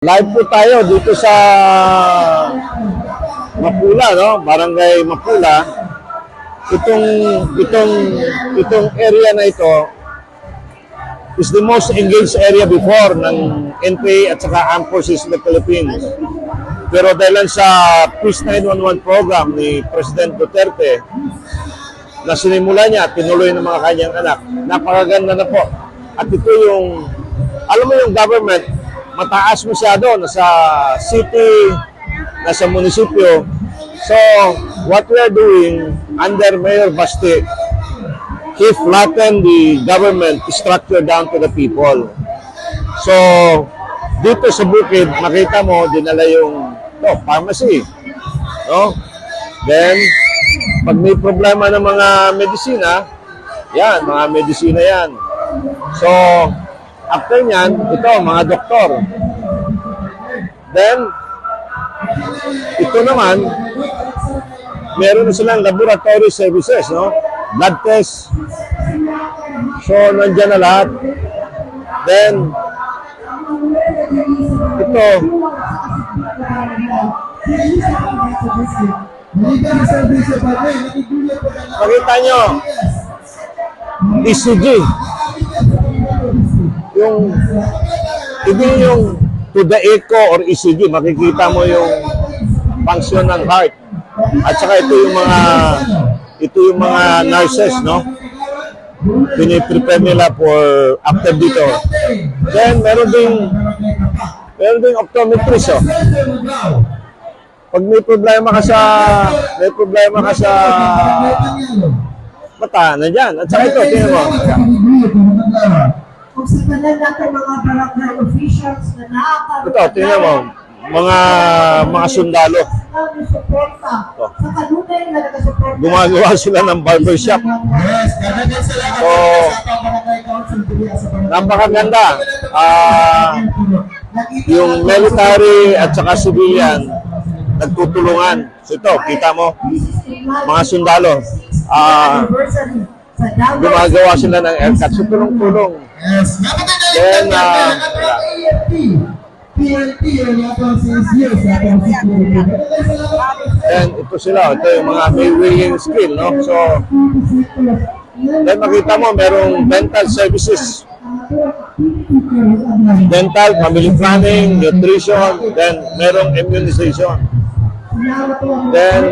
Live po tayo dito sa Mapula, no? Barangay Mapula. Itong itong itong area na ito is the most engaged area before ng NPA at saka Armed Forces of the Philippines. Pero dahil sa Peace 911 program ni President Duterte na sinimula niya at tinuloy ng mga kanyang anak, napakaganda na po. At ito yung, alam mo yung government, mataas masyado, nasa city, nasa munisipyo. So, what we are doing under Mayor Basti, he flattened the government structure down to the people. So, dito sa bukid, makita mo, dinala yung no, pharmacy. No? Then, pag may problema ng mga medisina, yan, mga medisina yan. So, after nyan, ito, mga doktor. Then, ito naman, meron na silang laboratory services, no? Blood test. So, nandyan na lahat. Then, ito, makita nyo, ECG. Yung, hindi yung to the echo or ECG, makikita mo yung function ng heart. At saka ito yung mga, ito yung mga nurses, no? Piniprepare nila for after dito. Then, meron ding, meron ding optometrist, oh. Pag may problema ka sa, may problema ka sa mata, nandyan. At saka ito, tingnan mo. Kung sa kanan natin mga barangay officials na nakakaroon Ito, tingnan mo. Mga, mga sundalo. Na nagasuporta. Gumagawa sila ng barbershop. Yes, So, Barangay. Napakaganda. Ah, yung military at saka civilian nagtutulungan. So ito, kita mo, mga sundalo. Ah, gumagawa sila ng aircut. So tulong-tulong. Yes, Then, salamat. Then ito sila, ito yung mga may weighing skill, no? So, then makita mo, merong dental services. Dental, family planning, nutrition, then merong immunization. Then,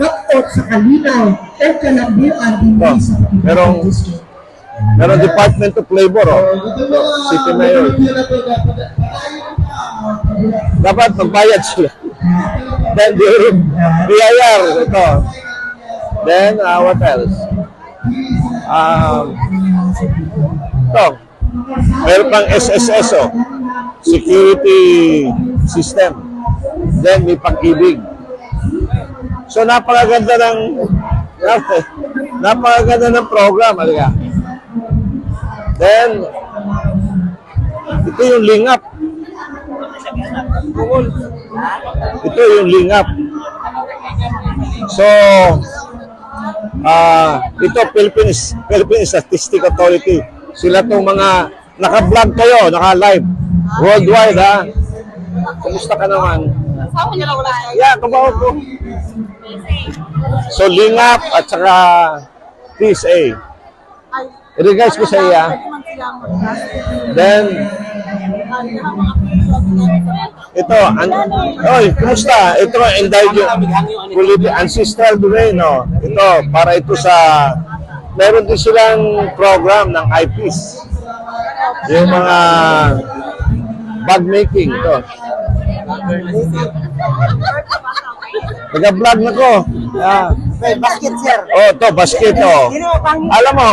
para sa kalinaw at kalabihan din Oh, sa merong- Merong Department of Labor, oh. City Mayor. Dapat magbayad sila. Then, the BIR, ito. Then, uh, what else? Um, ito. Meron pang SSS, oh. Security System. Then, may pag-ibig. So, napakaganda ng napakaganda ng program. Alika. Then, ito yung lingap. Ito yung lingap. So, ah ito Philippines, Philippine Statistic Authority. Sila tong mga naka-vlog kayo, naka-live. Worldwide, ha? Kumusta ka naman? Wala? Yeah, kabaho ko. So, lingap at saka PSA. I-regards ko sa iya. Then, ito, an oy, kumusta? Ito, indigenous, ancestral domain, no? Ito, para ito sa, meron din silang program ng IPs. Yung mga bag making, ito. Nag-vlog na ko. Ah. basket sir. Oh, to basket oh. Alam mo,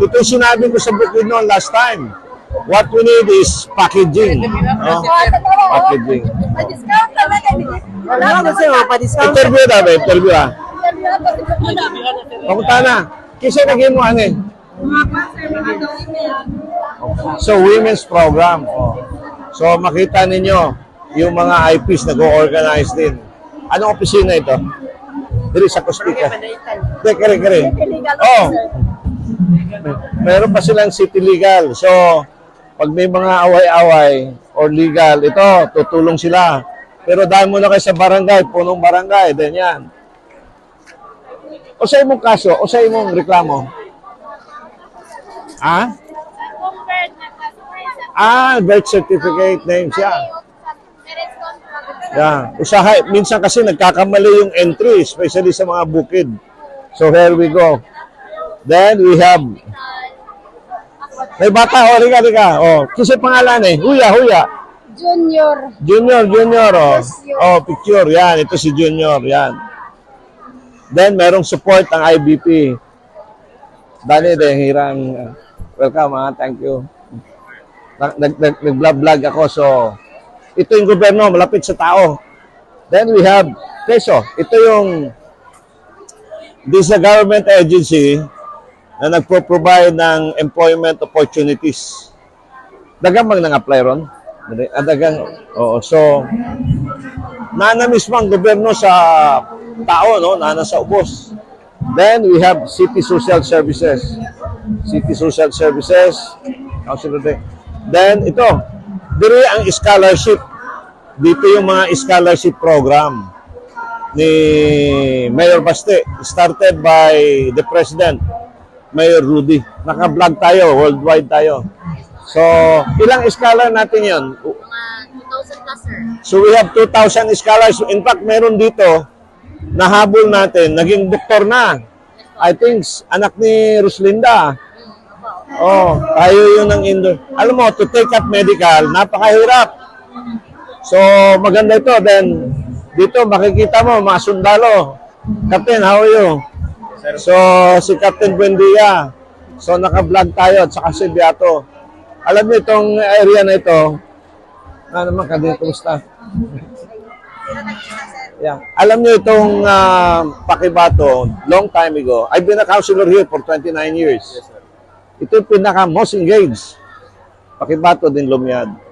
ito sinabi ko sa bukid noon last time. What we need is packaging. No? Packaging. Pa-discount talaga. Wala kasi pa-discount. Interview na ba? Interview ah. Papunta na. Kasi naging mo ano eh. So, women's program. Oh. So, makita ninyo yung mga IPs nag-organize din. Anong opisina ito? Diri sa Costiga. Hindi, kare, kare. Oh, meron pa silang city legal. So, pag may mga away-away or legal, ito, tutulong sila. Pero dahil muna kayo sa barangay, punong barangay, then yan. O sa imong kaso, o sa imong reklamo. Ah? Ah, birth certificate name siya. Yeah. Usahay, minsan kasi nagkakamali yung entry, especially sa mga bukid. So here we go. Then we have may bata, oh, rika, rika. Oh, kasi pangalan eh. Huya, huya. Junior. Junior, junior, oh. Oh, picture, yan. Ito si junior, yan. Then, merong support ang IBP. Dali, de, hirang. uh, Welcome, ha. Thank you. Nag- nag- nag- Nag-vlog ako, so, ito yung gobyerno, malapit sa tao. Then we have, peso. Ito yung, this is a government agency na nagpo-provide ng employment opportunities. Dagang mag nang-apply ron? Ah, dagang, oo. So, nana mismo ang gobyerno sa tao, no? Nana sa ubos. Then, we have City Social Services. City Social Services. Councilor. Then, ito. Diri ang scholarship. Dito yung mga scholarship program ni Mayor Baste. Started by the President, Mayor Rudy. Naka-vlog tayo, worldwide tayo. So, ilang scholar natin yan? Mga 2,000 plus. So we have 2,000 scholars. In fact, meron dito, nahabol natin, naging doktor na. I think, anak ni Ruslinda. Oh, tayo yun ng Indo. Alam mo, to take up medical, napakahirap. So, maganda ito. Then, dito, makikita mo, mga sundalo. Captain, how are you? So, si Captain Buendia. So, naka-vlog tayo at saka si Beato. Alam niyo itong area na ito, ano naman ka din, kumusta? Yeah. Alam niyo itong ah, Pakibato, long time ago, I've been a counselor here for 29 years. Ito yung pinaka most engaged. Pakibato din Lumiad.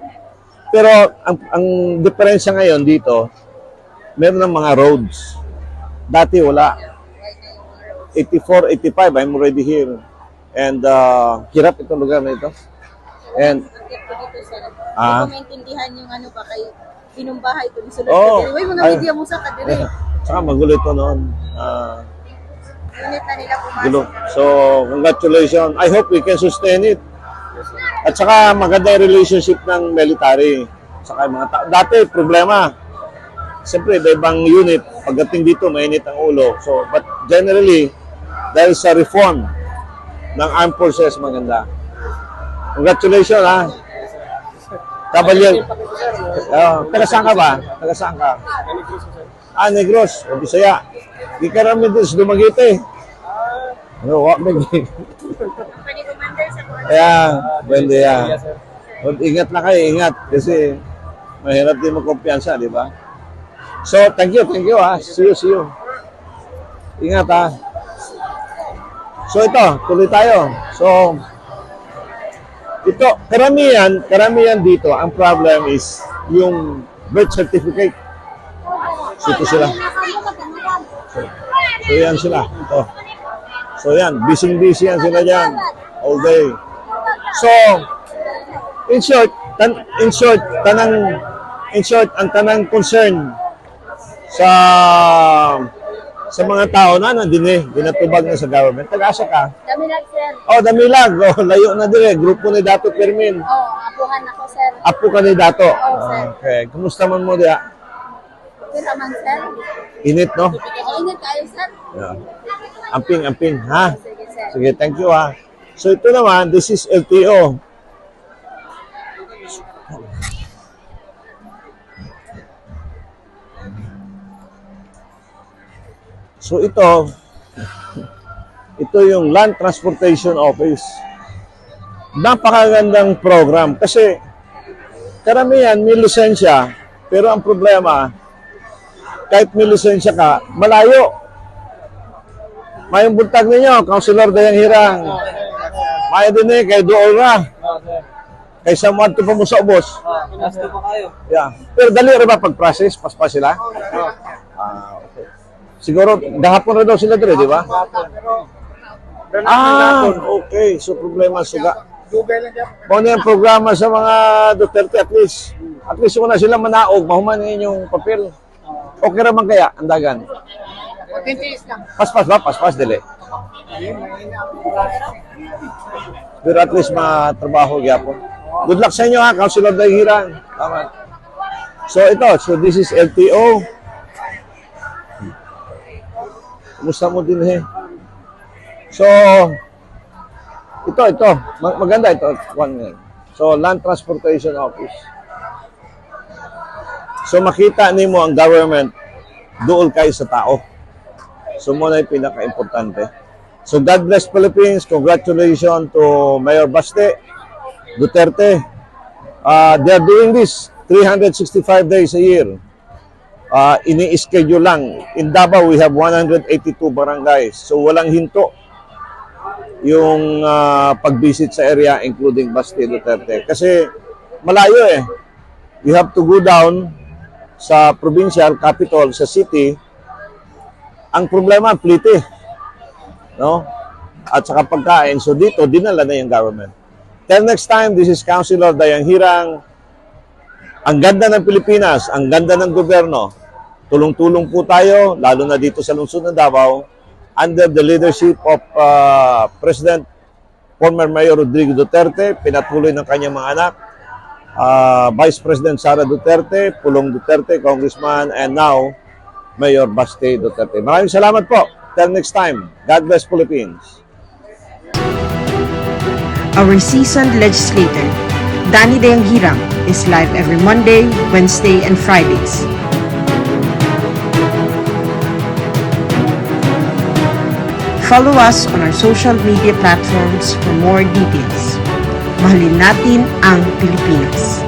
Pero ang, ang diferensya ngayon dito, meron ng mga roads. Dati wala. 84, 85, I'm already here. And uh, hirap itong lugar na ito. And. Ah. Ko maintindihan yung ano pa kay pinumbahay ko. Sunod Oh. ka Uy, mga Ay. media mo sa kadiri. saka magulo ito noon. Ah, Unit na nila pumasok. gulo. So, congratulations. I hope we can sustain it. At saka maganda yung relationship ng military. Saka mga tao. Dati, problema. Siyempre, iba ibang unit. Pagdating dito, mainit ang ulo. So, but generally, dahil sa reform ng armed forces, maganda. Congratulations, ha? Cavalier. Oh, taga saan ka ba? Taga saan ka? Ah, Negros. O, Bisaya. Di ka namin din sa. Ano, wak na Buen dia. Huwag ingat na kayo, ingat. Kasi mahirap din magkumpiyansa, di ba? So, thank you, thank you ha. See you, see you. Ingat ha. So, ito, tuloy tayo. So, ito, karamihan, karamihan dito, ang problem is yung birth certificate. So, ito sila. So, so yan sila. Ito. So yan, busy-busy yan sila dyan. All day. So, in short, tan in short, tanang, in short, ang tanang concern sa sa mga tao na nandun eh, binatubag na sa government. Tag-asa ka. Dami lang, sir. Oh, damilag. Oh, layo na dire. Grupo ni Dato Permin. Oh, apuhan ako, sir. Apo ka ni Dato. Oo, sir. Okay. Kumusta man mo diya? Okay naman, sir. Init, no? Ingat kayo, sir. Yeah. Amping, amping. Ha? Sige, sir. Sige, thank you ha. So ito naman, this is LTO. So ito, ito yung Land Transportation Office. Napakagandang program kasi karamihan may lisensya, pero ang problema, kahit may lisensya ka, malayo. May buntag ninyo, Councilor Dayang Hirang. May din eh, kay Dool na. Kay Samuad to pa mo sa ubos. Gasto pa kayo. Yeah. Pero dali rin ba pag-process? Paspas sila? Ah, okay. Siguro, gahapon rin daw sila dire, di ba? Ah, okay. So, problema suga. Kung ano yung programa sa mga Duterte at least. At least kung na sila manaog, mahumanin yung papel. Okay raman kaya, andagan. Paspas ba? Paspas, dili. Pero at least matrabaho gyapon. Good luck sa inyo ha, Councilor Dahiran. Tama. So ito, so this is LTO. Kumusta mo din eh? So, ito, ito. Ma- Maganda ito. One. So, Land Transportation Office. So, makita nimo ang government doon kayo sa tao. So, muna yung pinaka-importante. So, God bless Philippines. Congratulations to Mayor Baste, Duterte. Uh, they are doing this 365 days a year. Uh, ini-schedule lang. In Davao, we have 182 barangays. So, walang hinto yung ah, pag-visit sa area including Basti Duterte. Kasi malayo eh. You have to go down sa provincial capital, sa city. Ang problema, plite. No? At saka pagkain. So dito, dinala na yung government. Till next time, this is Councilor Dayang Hirang. Ang ganda ng Pilipinas, ang ganda ng gobyerno. Tulong-tulong po tayo, lalo na dito sa lungsod ng Davao, under the leadership of uh, President former Mayor Rodrigo Duterte, pinatuloy ng kanyang mga anak, uh, Vice President Sara Duterte, Pulong Duterte, Congressman, and now, Mayor Baste Duterte. Maraming salamat po. Till next time. God bless Philippines. Our seasoned legislator, Danny Deanghirang, is live every Monday, Wednesday, and Fridays. Follow us on our social media platforms for more details. Mahalin natin ang Pilipinas.